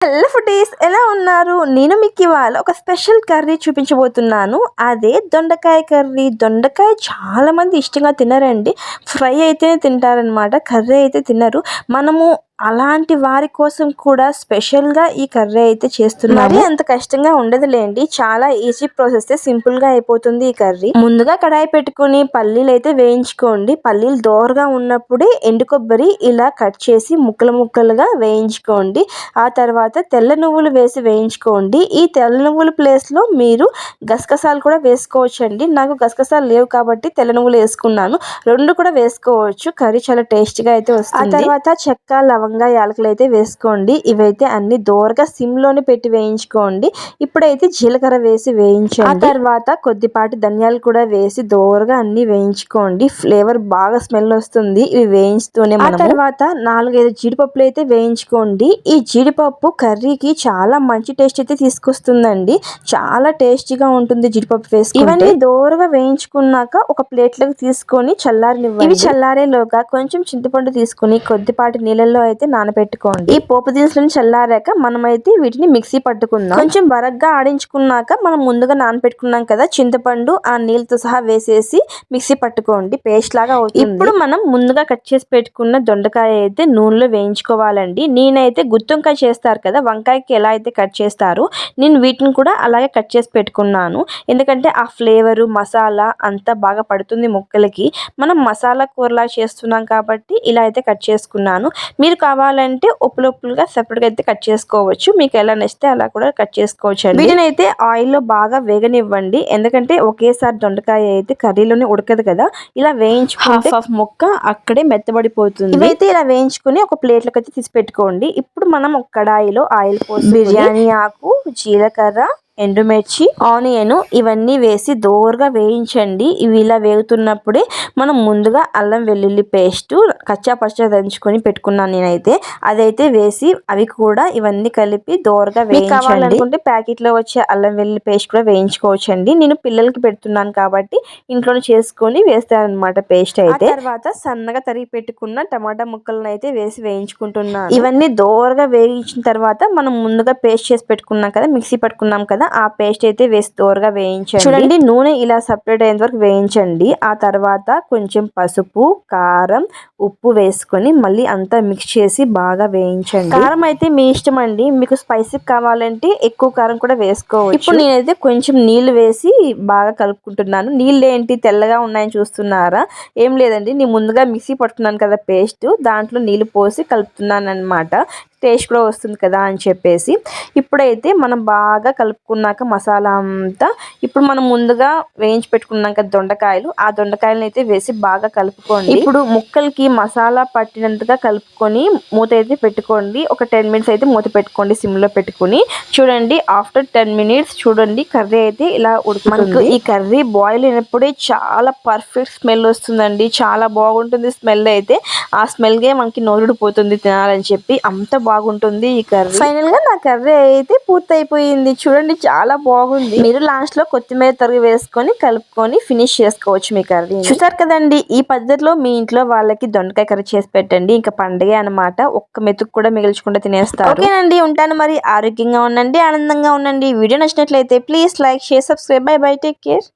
Hello foodies ఎలా ఉన్నారు? నేను మీకు ఇవాళ ఒక స్పెషల్ కర్రీ చూపించబోతున్నాను. అదే దొండకాయ కర్రీ. దొండకాయ చాలామంది ఇష్టంగా తినరండి. ఫ్రై అయితేనే తింటారనమాట కర్రీ అయితే తినరు. మనము అలాంటి వారి కోసం కూడా స్పెషల్గా ఈ కర్రీ అయితే చేస్తున్నారు. అంత కష్టంగా ఉండదులేండి. చాలా ఈజీ ప్రాసెస్ సింపుల్గా అయిపోతుంది ఈ కర్రీ. ముందుగా కడాయి పెట్టుకుని పల్లీలు అయితే వేయించుకోండి. పల్లీలు దోరగా ఉన్నప్పుడే ఎండు కొబ్బరి ఇలా కట్ చేసి ముక్కలు ముక్కలుగా వేయించుకోండి. ఆ తర్వాత తెల్ల నువ్వులు వేసి వేయించుకోండి. ఈ తెల్ల నువ్వుల ప్లేస్లో మీరు గసగసాలు కూడా వేసుకోవచ్చండి. నాకు గసగసాలు లేవు కాబట్టి తెల్ల నువ్వులు వేసుకున్నాను. రెండు కూడా వేసుకోవచ్చు. కర్రీ చాలా టేస్టీగా అయితే వస్తుంది. ఆ తర్వాత చెక్క లవంగ లవంగా యాలకులు అయితే వేసుకోండి. ఇవైతే అన్ని దోరగా సిమ్లోనే పెట్టి వేయించుకోండి. ఇప్పుడైతే జీలకర్ర వేసి వేయించండి. ఆ తర్వాత కొద్దిపాటి ధనియాలు కూడా వేసి దోరగా అన్ని వేయించుకోండి. ఫ్లేవర్ బాగా స్మెల్ వస్తుంది. ఇవి వేయించుతూనే ఆ తర్వాత నాలుగైదు జీడిపప్పులు అయితే వేయించుకోండి. ఈ జీడిపప్పు కర్రీకి చాలా మంచి టేస్ట్ అయితే తీసుకొస్తుందండి. చాలా టేస్టీగా ఉంటుంది జీడిపప్పు వేసి ఇవన్నీ దోరగా వేయించుకున్నాక ఒక ప్లేట్లోకి తీసుకొని చల్లారనివ్వండి. ఇవి చల్లారేలోగా కొంచెం చింతపండు తీసుకుని కొద్దిపాటి నీళ్ళల్లో అయితే అయితే నానబెట్టుకోండి. ఈ పోపు దినుసులను చల్లారాక మనమైతే వీటిని మిక్సీ పట్టుకుందాం. కొంచెం బరగ్గా ఆడించుకున్నాక మనం ముందుగా నానబెట్టుకున్నాం కదా చింతపండు ఆ నీళ్ళతో సహా వేసేసి మిక్సీ పట్టుకోండి. పేస్ట్ లాగా అవుతుంది. ఇప్పుడు మనం ముందుగా కట్ చేసి పెట్టుకున్న దొండకాయ అయితే నూనెలో వేయించుకోవాలండి. నేనైతే గుత్తొంకాయ చేస్తారు కదా వంకాయకి ఎలా అయితే కట్ చేస్తారో నేను వీటిని కూడా అలాగే కట్ చేసి పెట్టుకున్నాను. ఎందుకంటే ఆ ఫ్లేవరు మసాలా అంతా బాగా పడుతుంది ముక్కలకి. మనం మసాలా కూరలా చేస్తున్నాం కాబట్టి ఇలా అయితే కట్ చేసుకున్నాను. మీరు కావాలంటే ఉప్పులుగా సెపరేట్గా అయితే కట్ చేసుకోవచ్చు. మీకు ఎలా నచ్చితే అలా కూడా కట్ చేసుకోవచ్చు అండి. వీటిని అయితే ఆయిల్లో బాగా వేగనివ్వండి. ఎందుకంటే ఒకేసారి దొండకాయ అయితే కర్రీలోనే ఉడకదు కదా. ఇలా వేయించుకుంటే హాఫ్ ముక్క అక్కడే మెత్తబడిపోతుంది. ఇవైతే ఇలా వేయించుకుని ఒక ప్లేట్లోకి అయితే తీసి పెట్టుకోండి. ఇప్పుడు మనం ఒక కడాయిలో ఆయిల్ పోసి బిర్యానీ ఆకు జీలకర్ర ఎండుమిర్చి ఆనియన్ ఇవన్నీ వేసి దోరగా వేయించండి. ఇవి ఇలా వేగుతున్నప్పుడే మనం ముందుగా అల్లం వెల్లుల్లి పేస్ట్ కచ్చా పచ్చా దంచుకొని పెట్టుకున్నాను నేనైతే. అదైతే వేసి అవి కూడా ఇవన్నీ కలిపి దోరగా వేయించాలనుకుంటే ప్యాకెట్లో వచ్చే అల్లం వెల్లుల్లి పేస్ట్ కూడా వేయించుకోవచ్చండి. నేను పిల్లలకి పెడుతున్నాను కాబట్టి ఇంట్లోనే చేసుకొని వేస్తానమాట పేస్ట్ అయితే. తర్వాత సన్నగా తరిగి పెట్టుకున్న టమాటా ముక్కలను అయితే వేసి వేయించుకుంటున్నాను. ఇవన్నీ దోరగా వేయించిన తర్వాత మనం ముందుగా పేస్ట్ చేసి పెట్టుకున్నాం కదా మిక్సీ పట్టుకున్నాం కదా ఆ పేస్ట్ అయితే వేసి దోరగా వేయించండి. చూడండి నూనె ఇలా సపరేట్ అయిన వరకు వేయించండి. ఆ తర్వాత కొంచెం పసుపు కారం ఉప్పు వేసుకొని మళ్ళీ అంతా మిక్స్ చేసి బాగా వేయించండి. కారం అయితే మీ ఇష్టం అండి. మీకు స్పైసీ కావాలంటే ఎక్కువ కారం కూడా వేసుకోవచ్చు. ఇప్పుడు నేనైతే కొంచెం నీళ్ళు వేసి బాగా కలుపుకుంటున్నాను. నీళ్ళు ఏంటి? తెల్లగా ఉన్నాయని చూస్తున్నారా? ఏం లేదండి. నేను ముందుగా మిక్సీ పట్టుకున్నాను కదా పేస్ట్ దాంట్లో నీళ్ళు పోసి కలుపుతున్నాను అనమాట టేస్ట్ కూడా వస్తుంది కదా అని చెప్పేసి. ఇప్పుడైతే మనం బాగా కలుపుకున్నాక మసాలా అంతా ఇప్పుడు మనం ముందుగా వేయించి పెట్టుకున్నాం కదా దొండకాయలు. ఆ దొండకాయలను అయితే వేసి బాగా కలుపుకోండి. ఇప్పుడు ముక్కలకి మసాలా పట్టినంతగా కలుపుకొని మూత అయితే పెట్టుకోండి. ఒక టెన్ మినిట్స్ అయితే మూత పెట్టుకోండి సిమ్లో పెట్టుకుని. చూడండి ఆఫ్టర్ టెన్ మినిట్స్ చూడండి కర్రీ అయితే ఇలా ఉడుకుతుంది. ఈ కర్రీ బాయిల్ అయినప్పుడే చాలా పర్ఫెక్ట్ స్మెల్ వస్తుందండి. చాలా బాగుంటుంది స్మెల్ అయితే. ఆ స్మెల్గే మనకి నోరుడిపోతుంది తినాలని చెప్పి అంత బాగుంటుంది ఈ కర్రీ. ఫైనల్గా నా కర్రీ అయితే పూర్తయిపోయింది. చూడండి చాలా బాగుంది. మీరు లాస్ట్లో కొత్తిమీర తరిగి వేసుకొని కలుపుకొని ఫినిష్ చేసుకోవచ్చు మీ కర్రీ. చూసారు కదండి ఈ పద్ధతిలో మీ ఇంట్లో వాళ్ళకి దొండకాయ కర్రీ చేసి పెట్టండి. ఇంకా పండుగ అనమాట ఒక్క మెతుకు కూడా మిగిల్చకుండా తినేస్తారు. ఓకేనండి ఉంటాను మరి. ఆరోగ్యంగా ఉండండి ఆనందంగా ఉండండి. వీడియో నచ్చినట్లయితే please like share subscribe bye bye take care